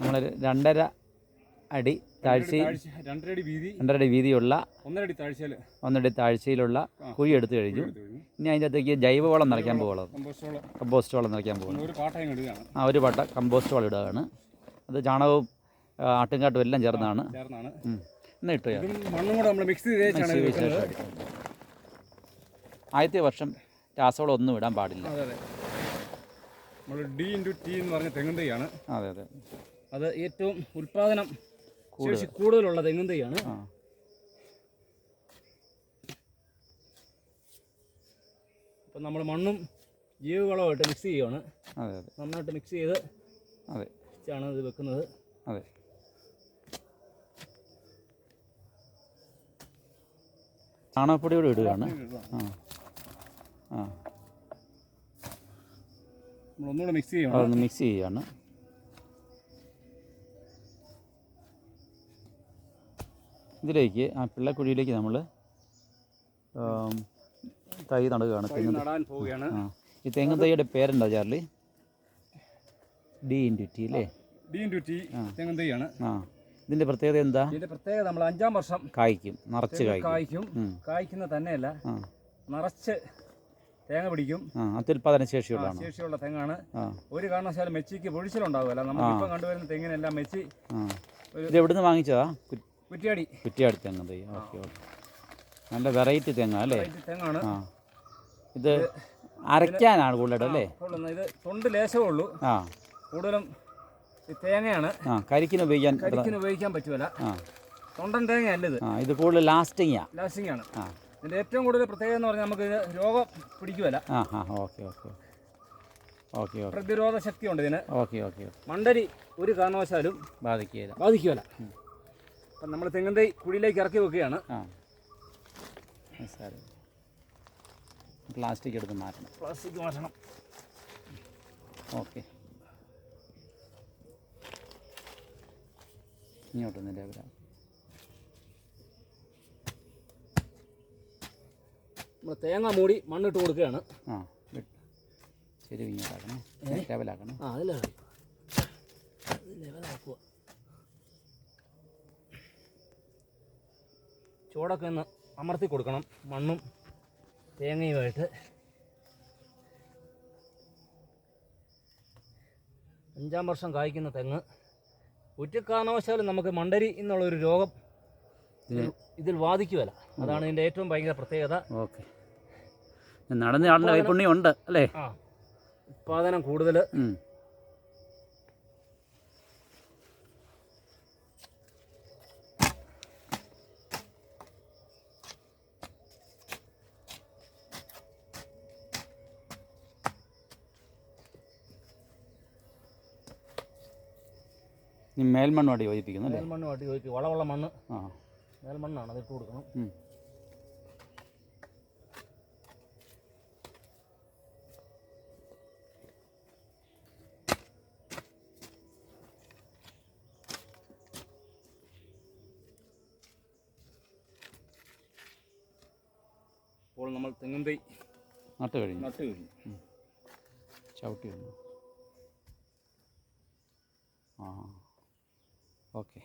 നമ്മൾ രണ്ടര അടി താഴ്ച രണ്ടരടി വീതിയുള്ള ഒന്നരടി താഴ്ച താഴ്ചയിൽ ഒന്നടി താഴ്ചയിലുള്ള കുഴി എടുത്തു കഴിഞ്ഞു. ഇനി അതിന്റെ അകത്തേക്ക് ജൈവവളം നിറയ്ക്കാൻ പോകുള്ളത് കമ്പോസ്റ്റ് വളം നിറയ്ക്കാൻ പോകുന്നത് ആ ഒരു പാട്ട കമ്പോസ്റ്റ് വളം ഇടുകയാണ്. അത് ചാണകവും ആട്ടുംകാട്ടും എല്ലാം ചേർന്നാണ്. എന്നാ ഇട്ടു ആദ്യത്തെ വർഷം രാസവളം ഒന്നും ഇടാൻ പാടില്ല. നമ്മൾ ഡി ഇന്റു ടി എന്ന് പറഞ്ഞ തെങ്ങിന്റെയാണ് അതെ അതെ. അത് ഏറ്റവും ഉൽപാദനം ശേഷി കൂടുതലുള്ള തെങ്ങും തൈയാണ് അപ്പൊ നമ്മൾ മണ്ണും ജൈവവളമായിട്ട് മിക്സ് ചെയ്യുകയാണ് നന്നായിട്ട് മിക്സ് ചെയ്ത് അതെ. ആണ് ഇത് വെക്കുന്നത്. അതെ. ചാണകപ്പൊടി കൂടി ഇടുകയാണ്. ആ. ആ. നമ്മൾ ഒന്നുകൂടെ മിക്സ് ചെയ്യണം മിക്സ് ചെയ്യുകയാണ് ഇതിലേക്ക് ആ പിള്ളക്കുഴിയിലേക്ക് നമ്മൾ തൈ നടുകയാണ്. തെങ്ങ് നടാൻ പോവുകയാണ്. ഈ തെങ്ങ് തൈയുടെ പേരെന്താ ചാർലി? ഡി ഇന്റു ടി അല്ലേ? ഡി ഇന്റു ടി തെങ്ങും തൈയാണ്. ആ ഇതിന്റെ പ്രത്യേകത എന്താ? ഇതിന്റെ പ്രത്യേകത നമ്മൾ അഞ്ചാം വർഷം കായ്ക്കും നിറച്ച് കായ്ക്കും. കായ്ക്കുന്ന തന്നെയല്ല നിറച്ച് തേങ്ങ പിടിക്കും. അത്യുൽപാദന ശേഷിയുള്ള ശേഷിയുള്ളതാണ്? ശേഷിയുള്ള തെങ്ങാണ്. ഒരു കാരണവശാലും മെച്ചിക്ക് പൊഴിച്ചിലുണ്ടാവില്ല ഇപ്പം കണ്ടുവരുന്ന തെങ്ങിനെല്ലാം മെച്ചി ഇത് എവിടുന്ന് വാങ്ങിച്ചതാ? കുറ്റിയാടി കുറ്റിയാടി തെങ്ങ് തൈ. Okay okay. നല്ല വെറൈറ്റി തെങ്ങ അല്ലേ? തെങ്ങാണ്. ആ. ഇത് അരയ്ക്കാനാണ് കൂടുതലും അല്ലേ? ഇത് തൊണ്ട് ലേശമേ ഉള്ളൂ. ആ. കൂടുതലും തേങ്ങയാണ്. ആ കരിക്കിന് ഉപയോഗിക്കാൻ കരിക്കിന് ഉപയോഗിക്കാൻ പറ്റുമല്ല ആ. തൊണ്ടൻ തേങ്ങയല്ല ഇത്. ആ ഇത് കൂടുതൽ ലാസ്റ്റിങ്ങാ ലാസ്റ്റിംഗ് ആണ് ആ. ഇതിന്റെ ഏറ്റവും കൂടുതൽ പ്രത്യേകത എന്ന് പറഞ്ഞാൽ നമുക്ക് രോഗം പിടിക്കുമല്ല ആ ആ ഓക്കെ ഓക്കെ. Okay okay. പ്രതിരോധ ശക്തിയുണ്ട് ഇതിന്. ഓക്കെ ഓക്കെ മണ്ടരി ഒരു കാരണവശാലും ബാധിക്കുകയില്ല. ബാധിക്കുമല്ല അപ്പം നമ്മൾ തെങ്ങും തൈ കുഴിയിലേക്ക് ഇറക്കി വെക്കുകയാണ്. ആ. സാറ് പ്ലാസ്റ്റിക് എടുത്ത് മാറ്റണം. പ്ലാസ്റ്റിക് മാറ്റണം. ഓക്കെ. ഇങ്ങോട്ടൊന്ന് ലെവലാ നമ്മൾ തേങ്ങ മൂടി മണ്ണിട്ട് കൊടുക്കുകയാണ്. ആ ശരി ഇങ്ങോട്ടാക്കണേ. ലെവലാക്കണേ. ആ അതിൽ ലെവലാക്കുക. ചൂടൊക്കെ ഒന്ന് അമർത്തി കൊടുക്കണം. മണ്ണും തേങ്ങയുമായിട്ട്. അഞ്ചാം വർഷം കായ്ക്കുന്ന തെങ്ങ്. ഉറ്റക്കാരണവശാലും കാരണവശാലും നമുക്ക് മണ്ടരി എന്നുള്ളൊരു രോഗം ഇതിൽ- ഇതിൽ അതാണ് ഇതിന്റെ ഏറ്റവും ഭയങ്കര പ്രത്യേകത. ഓക്കെ. നടന്ന ആളുടെ കൈപ്പുണ്യം ഉണ്ട് അല്ലേ? ആ. ഉത്പാദനം കൂടുതൽ ഉം. ഈ മേൽമണ്ണോട് യോജിപ്പിക്കുന്നു അല്ലേ? മേൽമണ്ണുമായിട്ട് ചോദിക്കും വളമുള്ള മണ്ണ്. ആ. മേൽമണ്ണാണ് അത് ഇട്ട് കൊടുക്കണം. ഉം. ഇപ്പോൾ നമ്മൾ തെങ്ങും തൈ നട്ട് കഴിഞ്ഞു. നട്ട് കഴിഞ്ഞു. ചവിട്ടി വന്നു. ആ. ഓക്കെ